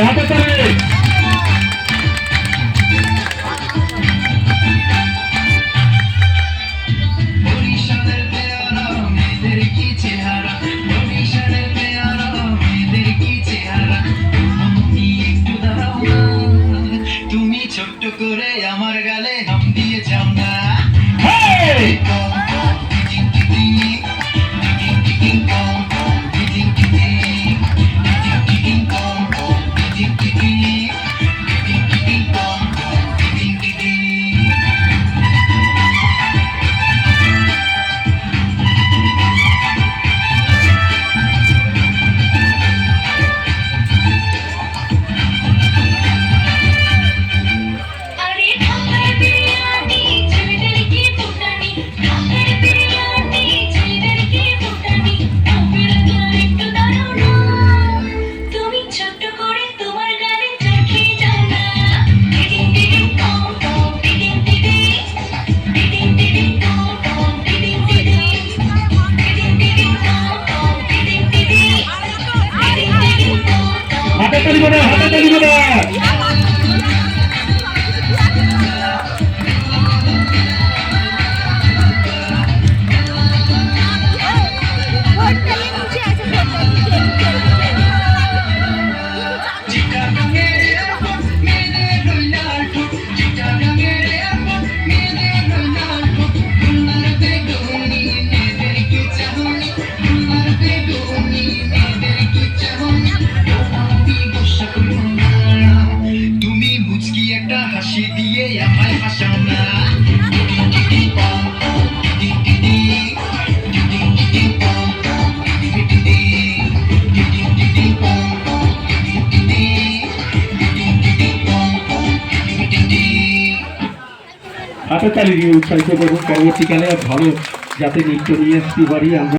వ్యాపకమైన 你们的，你们的，你们的。আচ্ছা তাহলে উৎসাহিত করুন পরবর্তীকালে ভালো যাতে নিত্য নিয়ে আসতে পারি। আমরা